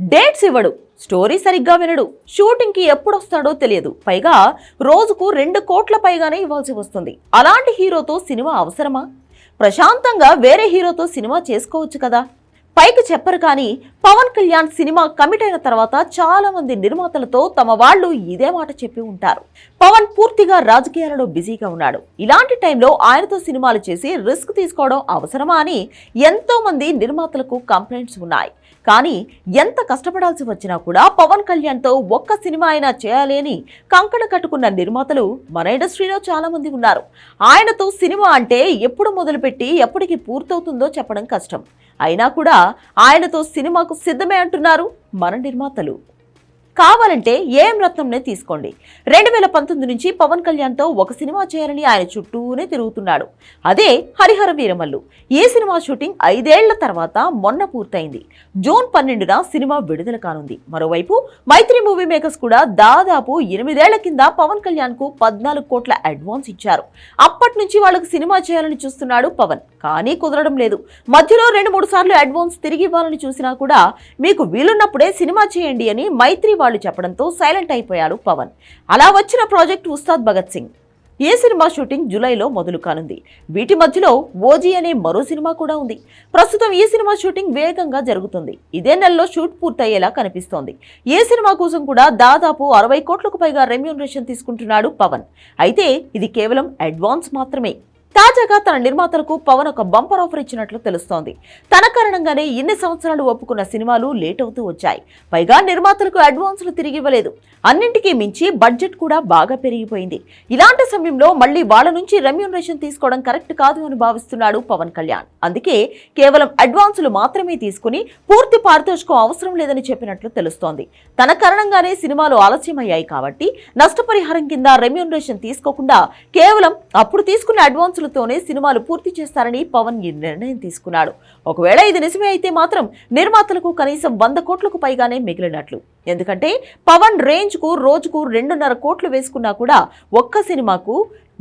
Dates ఇవ్వడు story సరిగ్గా వినడు షూటింగ్కి ఎప్పుడు వస్తాడో తెలియదు. పైగా రోజుకు రెండు కోట్ల పైగానే ఇవ్వాల్సి వస్తుంది. అలాంటి హీరోతో సినిమా అవసరమా? ప్రశాంతంగా వేరే హీరోతో సినిమా చేసుకోవచ్చు కదా. పైకి చెప్పరు కానీ పవన్ కళ్యాణ్ సినిమా కమిట్ అయిన తర్వాత చాలా మంది నిర్మాతలతో తమ వాళ్ళు ఇదే మాట చెప్పి ఉంటారు. పవన్ పూర్తిగా రాజకీయాలలో బిజీగా ఉన్నాడు. ఇలాంటి టైంలో ఆయనతో సినిమాలు చేసి రిస్క్ తీసుకోవడం అవసరమా అని ఎంతో మంది నిర్మాతలకు కంప్లైంట్స్ ఉన్నాయి. కానీ ఎంత కష్టపడాల్సి వచ్చినా కూడా పవన్ కళ్యాణ్తో ఒక్క సినిమా అయినా చేయాలి అని కంకణ కట్టుకున్న నిర్మాతలు మన ఇండస్ట్రీలో చాలా మంది ఉన్నారు. ఆయనతో సినిమా అంటే ఎప్పుడు మొదలుపెట్టి ఎప్పటికి పూర్తవుతుందో చెప్పడం కష్టం. అయినా కూడా ఆయనతో సినిమాకు సిద్ధమే అంటున్నారు మన నిర్మాతలు. కావాలంటే ఏం రత్నంనే తీసుకోండి. రెండు వేల పంతొమ్మిది నుంచి పవన్ కళ్యాణ్తో ఒక సినిమా చేయాలని ఆయన చుట్టూనే తిరుగుతున్నాడు. అదే హరిహర వీరమల్లు. ఈ సినిమా షూటింగ్ ఐదేళ్ళ తర్వాత మొన్న పూర్తయింది. జూన్ పన్నెండున సినిమా విడుదల కానుంది. మరోవైపు మైత్రి మూవీ మేకర్స్ కూడా దాదాపు ఎనిమిదేళ్ళ కింద పవన్ కళ్యాణ్కు పద్నాలుగు కోట్ల అడ్వాన్స్ ఇచ్చారు. అప్పటి నుంచి వాళ్ళకు సినిమా చేయాలని చూస్తున్నాడు పవన్. కానీ కుదరడం లేదు. మధ్యలో రెండు మూడు సార్లు అడ్వాన్స్ తిరిగి ఇవ్వాలని చూసినా కూడా మీకు వీలున్నప్పుడే సినిమా చేయండి అని మైత్రి వాళ్ళు చెప్పడంతో సైలెంట్ అయిపోయాడు పవన్. అలా వచ్చిన ప్రాజెక్ట్ ఉస్తాద్ భగత్ సింగ్. ఏ సినిమా షూటింగ్ జూలైలో మొదలు కానుంది. వీటి మధ్యలో ఓజీ అనే మరో సినిమా కూడా ఉంది. ప్రస్తుతం ఈ సినిమా షూటింగ్ వేగంగా జరుగుతుంది. ఇదే నెలలో షూట్ పూర్తయ్యేలా కనిపిస్తోంది. ఏ సినిమా కోసం కూడా దాదాపు అరవై కోట్లకు పైగా రెమ్యూనరేషన్ తీసుకుంటున్నాడు పవన్. అయితే ఇది కేవలం అడ్వాన్స్ మాత్రమే. తాజాగా తన నిర్మాతలకు పవన్ ఒక బంపర్ ఆఫర్ ఇచ్చినట్లు తెలుస్తోంది. తన కారణంగానే ఇన్ని సంవత్సరాలు ఒప్పుకున్న సినిమాలు లేట్ అవుతూ వచ్చాయి. పైగా నిర్మాతలకు అడ్వాన్సులు తిరిగి ఇవ్వలేదు. అన్నింటికీ మించి బడ్జెట్ కూడా బాగా పెరిగిపోయింది. ఇలాంటి సమయంలో మళ్ళీ వాళ్ళ నుంచి రెమ్యూనరేషన్ తీసుకోవడం కరెక్ట్ కాదు అని భావిస్తున్నాడు పవన్ కళ్యాణ్. అందుకే కేవలం అడ్వాన్సులు మాత్రమే తీసుకుని పూర్తి పారితోషికం అవసరం లేదని చెప్పినట్లు తెలుస్తోంది. తన కారణంగానే సినిమాలు ఆలస్యమయ్యాయి కాబట్టి నష్టపరిహారం కింద రెమ్యూనరేషన్ తీసుకోకుండా కేవలం అప్పుడు తీసుకున్న అడ్వాన్స్ అడ్వాన్సులతోనే సినిమాలు పూర్తి చేస్తారని పవన్ ఈ నిర్ణయం తీసుకున్నాడు. ఒకవేళ ఇది నిజమే అయితే మాత్రం నిర్మాతలకు కనీసం వంద కోట్లకు పైగానే మిగిలినట్లు. ఎందుకంటే పవన్ రేంజ్కు రోజుకు రెండున్నర కోట్లు వేసుకున్నా కూడా ఒక్క సినిమాకు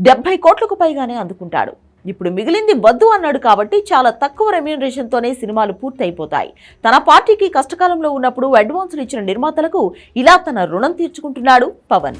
డెబ్బై కోట్లకు పైగానే అందుకుంటాడు. ఇప్పుడు మిగిలింది వద్దు అన్నాడు కాబట్టి చాలా తక్కువ రెమ్యూనరేషన్తోనే సినిమాలు పూర్తయిపోతాయి. తన పార్టీకి కష్టకాలంలో ఉన్నప్పుడు అడ్వాన్సులు ఇచ్చిన నిర్మాతలకు ఇలా తన రుణం తీర్చుకుంటున్నాడు పవన్.